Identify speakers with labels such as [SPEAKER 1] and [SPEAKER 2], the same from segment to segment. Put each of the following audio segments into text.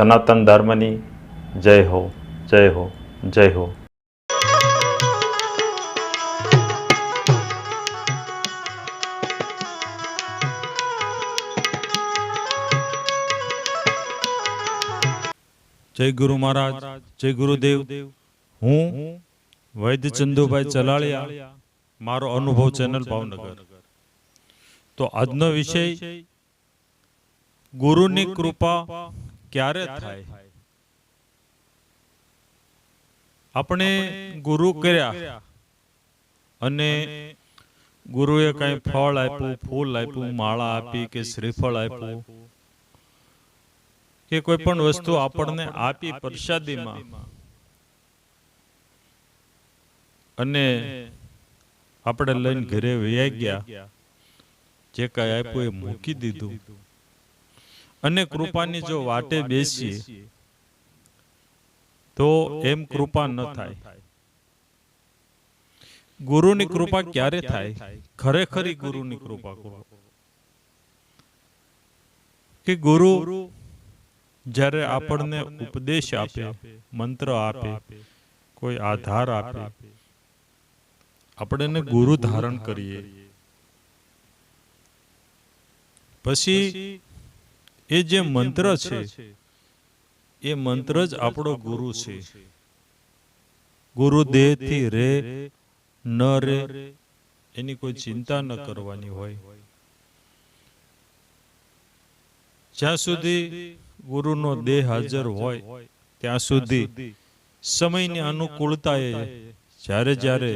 [SPEAKER 1] સનાતન ધર્મની જય હો જય હો જય હો.
[SPEAKER 2] જય ગુરુ મહારાજ, જય ગુરુદેવ. હું વૈદ્ય ચંદુભાઈ ચલાળિયા, મારો અનુભવ ચેનલ ભાવનગર. તો આજનો વિષય ગુરુની કૃપા ક્યારે થાય? આપણે ગુરુ કર્યા અને ગુરુએ કઈ ફળ આપ્યું ફૂલ આપ્યું માળા આપી કે શ્રીફળ આપ્યું. કે કોઈ પણ વસ્તુ આપણને આપી પ્રસાદીમાં. અને આપણે લઈને ઘરે વયા ગયા. જે કઈ આપ્યું એ મૂકી દીધું. અને કૃપાની જો વાટે બેસીએ તો એમ કૃપા ન થાય. ગુરુની કૃપા ક્યારે થાય? ખરેખરી ગુરુની કૃપા કરો. કે ગુરુ જ્યારે આપણને ઉપદેશ આપે મંત્ર આપે કોઈ આધાર આપે આપણે એને ગુરુ ધારણ કરીએ. પછી એ જે મંત્ર છે એ મંત્ર જ આપણો ગુરુ છે. ગુરુ દેહથી રે ન રે એની કોઈ ચિંતા ન કરવાની હોય. જ્યાં સુધી ગુરુનો દેહ હાજર હોય ત્યાં સુધી સમયની અનુકૂળતાએ જ્યારે જ્યારે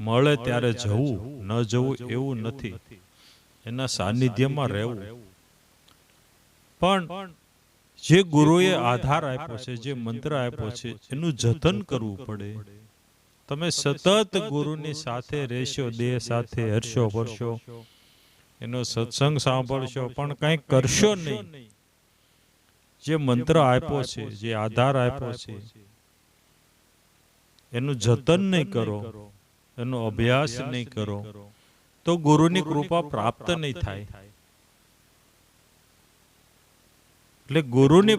[SPEAKER 2] મળે ત્યારે જવું ન જવું એવું નથી. એના સાનિધ્યમાં રહેવું. પણ જે ગુરુએ આધાર આપ્યો છે, જે મંત્ર આપ્યો છે, એનું જતન કરવું પડે. તમે સતત ગુરુની સાથે રહેશો, દેહ સાથે હરશો, ફરશો. એનો સત્સંગ સાંભળશો, પણ કંઈ કરશો નહીં. જે મંત્ર આપ્યો છે, જે આધાર આપ્યો છે, એનું જતન નહીં કરો, એનો અભ્યાસ નહીં કરો. તો ગુરુની કૃપા પ્રાપ્ત નહીં થાય. એટલે ગુરુની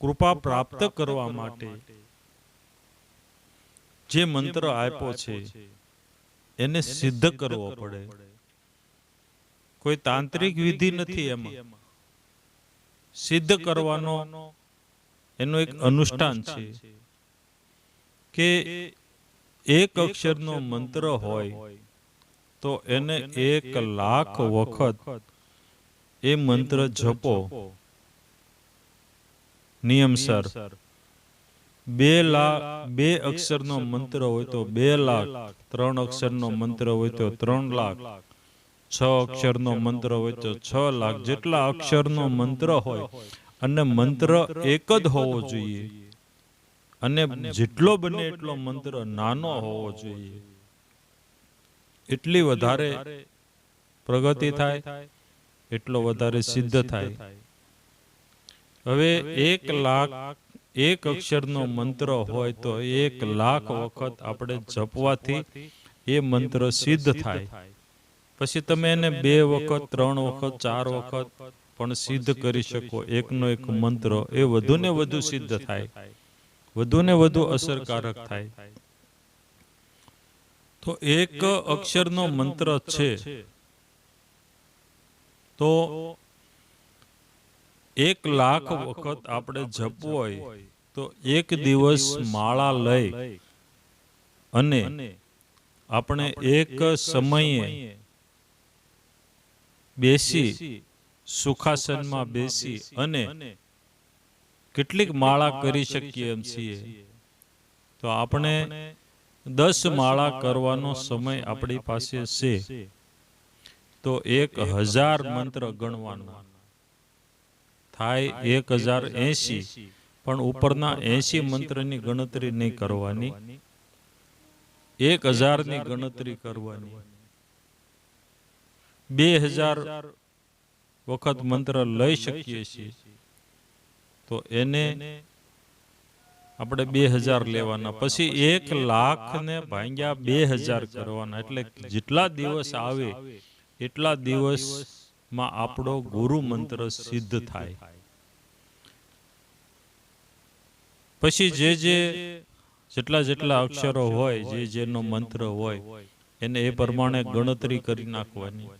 [SPEAKER 2] કૃપા પ્રાપ્ત કરવા માટે જે મંત્ર આપ્યો છે એને સિદ્ધ કરવો પડે. કોઈ તાંત્રિક વિધિ નથી એમાં. સિદ્ધ કરવાનો એનો એક અનુષ્ઠાન છે. કે એક અક્ષરનો મંત્ર હોય તો એને એક લાખ વખત એ મંત્ર જપો. નિયમસર બે લાખ બે અક્ષરનો મંત્ર હોય તો બે લાખ ત્રણ અક્ષરનો મંત્ર હોય તો ત્રણ લાખ. છ અક્ષરનો મંત્ર હોય તો છ લાખ. જેટલા અક્ષરનો મંત્ર હોય અને મંત્ર એક જ હોવો જોઈએ. અને જેટલો બને એટલો મંત્ર નાનો હોવો જોઈએ. એટલી વધારે પ્રગતિ થાય એટલો વધારે સિદ્ધ થાય. હવે એક લાખ, એક અક્ષરનો મંત્ર હોય તો એક લાખ વખત આપણે જપવાથી એ મંત્ર સિદ્ધ થાય. પછી તમે એને બે વખત, ત્રણ વખત, ચાર વખત પણ સિદ્ધ કરી શકો. એકનો એક મંત્ર એ વધુ ને વધુ સિદ્ધ થાય. વધુ ને વધુ અસરકારક થાય. તો એક અક્ષરનો મંત્ર છે. તો એક લાખ વખત આપણે જપવું હોય, તો એક દિવસ માળા લઈ અને આપણે એક સમયે બેસી સુખાસનમાં બેસી અને કેટલીક માળા કરી શકીએ એમ છીએ. તો આપણે દસ માળા કરવાનો સમય આપણી પાસે છે. તો એક હજાર મંત્ર ગણવાનો. થાય એક હજાર એસી પણ ઉપરના એસી મંત્રની ગણતરી નહીં કરવાની. એક હજારની ગણતરી કરવાની. બે હજાર વખત મંત્ર લઈ શકીએ છીએ. તો એને આપણે બે હજાર લેવાના. પછી એક લાખ ને ભાંગ્યા બે હજાર કરવાના. એટલે જેટલા દિવસ આવે, એટલા દિવસમાં આપણો ગુરુ મંત્ર સિદ્ધ થાય. પછી જે જે જેટલા જેટલા અક્ષરો હોય, જે જેનો મંત્ર હોય, એને એ પ્રમાણે ગણતરી કરી નાખવાની.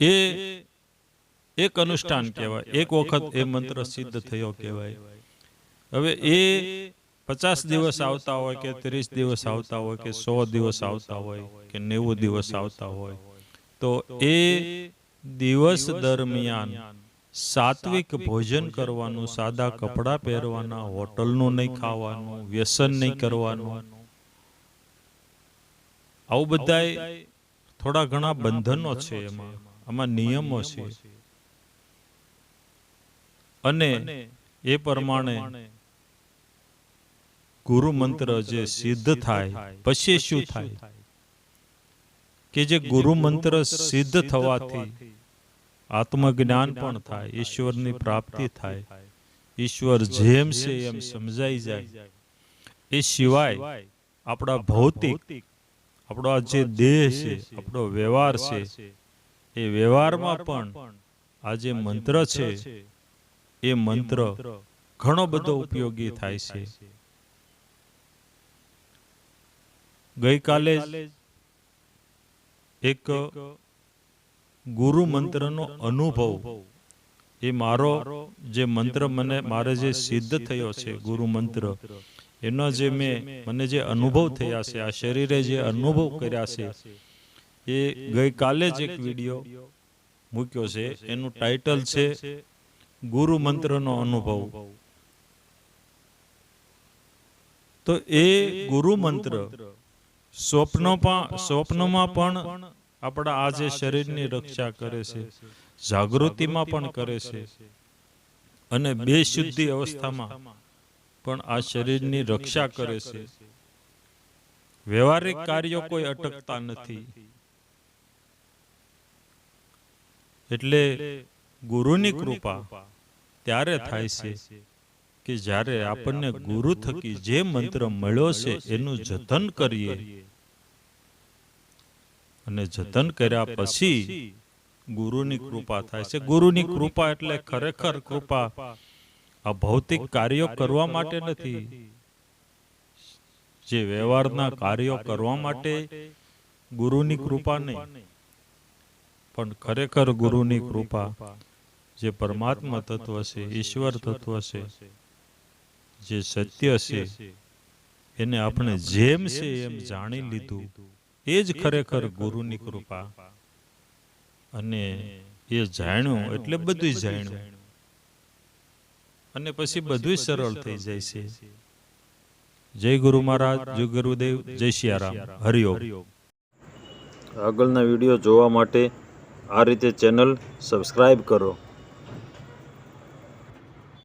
[SPEAKER 2] એ એક અનુષ્ઠાન કહેવાય. એક વખત એ મંત્ર સિદ્ધ થયો કહેવાય. હવે એ પચાસ દિવસ આવતા હોય કે ત્રીસ દિવસ આવતા હોય કે સો દિવસ આવતા હોય કે નેવું દિવસ આવતા હોય તો એ દિવસ દરમિયાન સાત્વિક ભોજન કરવાનું, સાદા કપડાં પહેરવાના, હોટલનું નહીં ખાવાનું, વ્યસન નહીં કરવાનું. આવું બધા થોડા ઘણા બંધનો છે એમાં, આમાં નિયમો છે. અને એ પ્રમાણે ગુરુ મંત્ર જે સિદ્ધ થાય, પછી શું થાય? કે જે ગુરુ મંત્ર સિદ્ધ થવાથી આત્મજ્ઞાન પણ થાય ઈશ્વરની પ્રાપ્તિ થાય. ઈશ્વર જેમ છે એમ સમજાઈ જાય. એ સિવાય આપણા ભૌતિક આપણો આ જે દેહ છે આપણો વ્યવહાર છે એ વ્યવહારમાં પણ આ જે મંત્ર છે એ મંત્ર ઘણો બધો ઉપયોગી થાય છે. ગઈકાલે એક ગુરુ મંત્રનો અનુભવ. એ મારો જે મંત્ર મને, મારે જે સિદ્ધ થયો છે, ગુરુ મંત્ર, એનો જે મેં, મને જે અનુભવ થયા છે, આ શરીરે જે અનુભવ કર્યા છે, એ ગઈકાલે જ એક વીડિયો મૂક્યો છે. એનું ટાઇટલ છે, ગુરુ મંત્રનો અનુભવ. તો એ ગુરુ મંત્ર સ્વપ્નમાં સ્વપ્નમાં પણ આપણા આ જે શરીરની રક્ષા કરે છે. જાગૃતિમાં પણ કરે છે. અને બે શુદ્ધિ અવસ્થામાં પણ આ શરીરની રક્ષા કરે છે. વ્યવહારિક કાર્યો કોઈ અટકતા નથી. એટલે ગુરુની કૃપા ત્યારે થાય છે. કે જ્યારે આપણને ગુરુ થકી જે મંત્ર મળ્યો છે એનું જતન કરીએ. અને જતન કર્યા પછી ગુરુની કૃપા થાય છે. ગુરુની કૃપા એટલે ખરેખર કૃપા. આ ભૌતિક કાર્યો કરવા માટે નથી. જે વ્યવહારના કાર્યો કરવા માટે ગુરુની કૃપા નહીં. પણ ખરેખર ગુરુની કૃપા. જે પરમાત્મા તત્વ છે ઈશ્વર તત્વ છે. જે સત્ય છે, એને આપણે જેમ છે એમ જાણી લીધું. એ જ ખરેખર ગુરુની કૃપા. અને એ જાણ્યું એટલે બધું જાણ્યું. અને પછી બધું સરળ થઈ જાય છે. જય ગુરુ મહારાજ, જય ગુરુદેવ, જય સિયારામ હરિઓમ
[SPEAKER 1] આગળના વીડિયો જોવા માટે આ રીતે ચેનલ સબસ્ક્રાઈબ કરો.